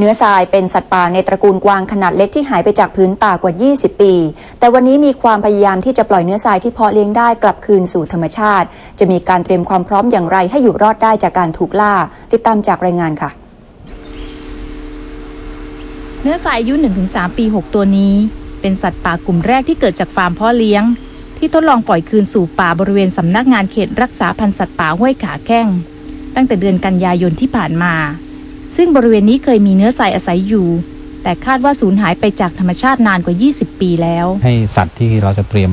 เนื้อทรายเป็นสัตว์ป่าในตระกูลกวางขนาดเล็กที่หายไปจากพื้นป่ากว่า 20 ปี แต่วันนี้มีความพยายามที่จะปล่อยเนื้อทรายที่เพาะเลี้ยงได้กลับคืนสู่ธรรมชาติ จะมีการเตรียมความพร้อมอย่างไรให้อยู่รอดได้จากการถูกล่า ติดตามจากรายงานค่ะ เนื้อทรายอายุ 1-3 ปี 6 ตัวนี้ เป็นสัตว์ป่ากลุ่มแรกที่เกิดจากฟาร์มเพาะเลี้ยง ที่ทดลองปล่อยคืนสู่ป่าบริเวณสำนักงานเขตรักษาพันธุ์สัตว์ป่าห้วยขาแข้งตั้งแต่เดือนกันยายนที่ผ่านมา ซึ่งบริเวณนี้เคยมีเนื้อทรายอาศัยอยู่ แต่คาดว่าสูญหายไปจากธรรมชาตินานกว่า 20 ปีแล้ว ให้สัตว์ที่เราจะเตรียม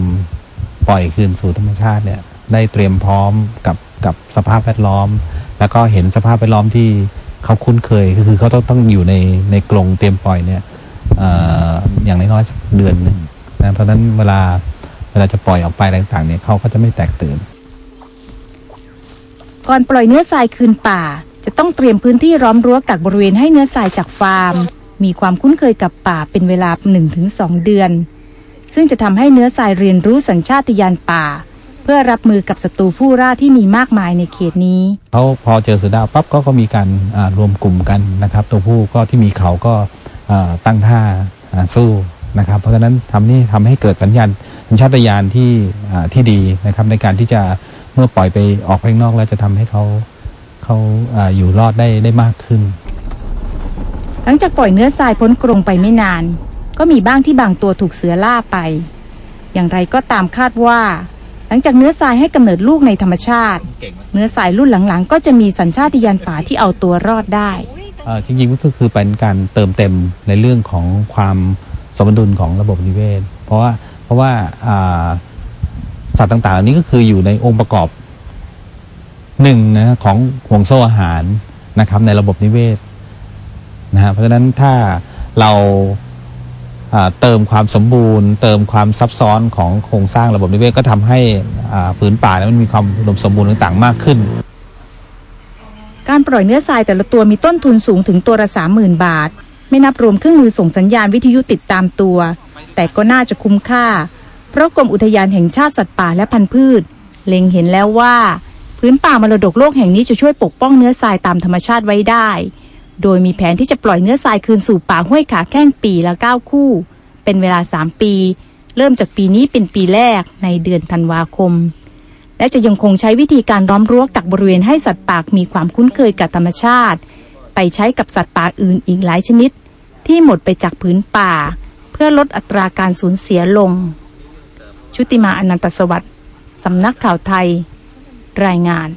ปล่อยคืนสู่ธรรมชาติเนี่ยได้เตรียมพร้อมกับกับสภาพแวดล้อม แล้วก็เห็นสภาพแวดล้อมที่เขาคุ้นเคยก็คือเขาต้องต้องอยู่ในในกรงเตรียมปล่อยเนี่ยเอ่ออย่างน้อยๆสักเดือนหนึ่งนะเพราะฉะนั้นเวลาเวลาจะปล่อยออกไปอะไรต่างๆเนี่ยเขาก็จะไม่แตกตื่น ก่อนปล่อยเนื้อทรายคืนป่า จะต้องเตรียมพื้นที่ล้อมรั้วกักบริเวณให้เนื้อทรายจากฟาร์ม มีความคุ้นเคยกับป่าเป็นเวลา 1-2 เดือน ซึ่งจะทำให้เนื้อทรายเรียนรู้สัญชาตญาณป่า เพื่อรับมือกับศัตรูผู้ล่าที่มีมากมายในเขตนี้เขาพอเจอเสือดาวปั๊บก็ก็มีการรวมกลุ่มกันนะครับ ตัวผู้ก็ที่มีเขาก็ตั้งท่าสู้นะครับ เพราะฉะนั้นทำนี่ทำให้เกิดสัญญาณสัญชาตญาณที่ที่ดีนะครับในการที่จะเมื่อปล่อยไปออกไปข้างนอกแล้วจะทำให้เขา เขาอ่าอยู่รอดได้ได้มากขึ้น หลังจากปล่อยเนื้อทรายพ้นกรงไปไม่นาน ก็มีบ้างที่บางตัวถูกเสือล่าไป อย่างไรก็ตามคาดว่า หลังจากเนื้อทรายให้กำเนิดลูกในธรรมชาติ เนื้อทรายรุ่นหลังๆ ก็จะมีสัญชาตญาณป่าที่เอาตัวรอดได้เอ่อจริงๆก็คือเป็นการเติมเต็มในเรื่องของความสมดุลของระบบนิเวศ เพราะว่าเพราะว่าอ่าสัตว์ต่างๆเหล่านี้ก็คืออยู่ในองค์ประกอบ หนึ่งนะของห่วงโซ่อาหารนะครับในระบบนิเวศนะฮะเพราะฉะนั้นถ้าเราาเติมความสมบูรณ์ เติมความซับซ้อนของโครงสร้างระบบนิเวศก็ทำให้อ่าผืนป่านั้นมันมีความอุดมสมบูรณ์ต่างๆมากขึ้น การปล่อยเนื้อทรายแต่ละตัวมีต้นทุนสูงถึงตัวละสามหมื่นบาท ไม่นับรวมเครื่องมือส่งสัญญาณวิทยุติดตามตัว แต่ก็น่าจะคุ้มค่า เพราะกรมอุทยานแห่งชาติสัตว์ป่าและพันธุ์พืช เล็งเห็นแล้วว่า พื้นป่ามรดกโลกแห่งนี้จะช่วยปกป้องเนื้อทรายตามธรรมชาติไว้ได้ โดยมีแผนที่จะปล่อยเนื้อทรายคืนสู่ป่าห้วยขาแข้งปีละเก้าคู่ เป็นเวลาสามปี เริ่มจากปีนี้เป็นปีแรกในเดือนธันวาคม และจะยังคงใช้วิธีการล้อมรั้วกักบริเวณให้สัตว์ป่ามีความคุ้นเคยกับธรรมชาติ ไปใช้กับสัตว์ป่าอื่นอีกหลายชนิด ที่หมดไปจากพื้นป่า เพื่อลดอัตราการสูญเสียลง ชุติมาอนันตสวัสดิ์สำนักข่าวไทย รายงาน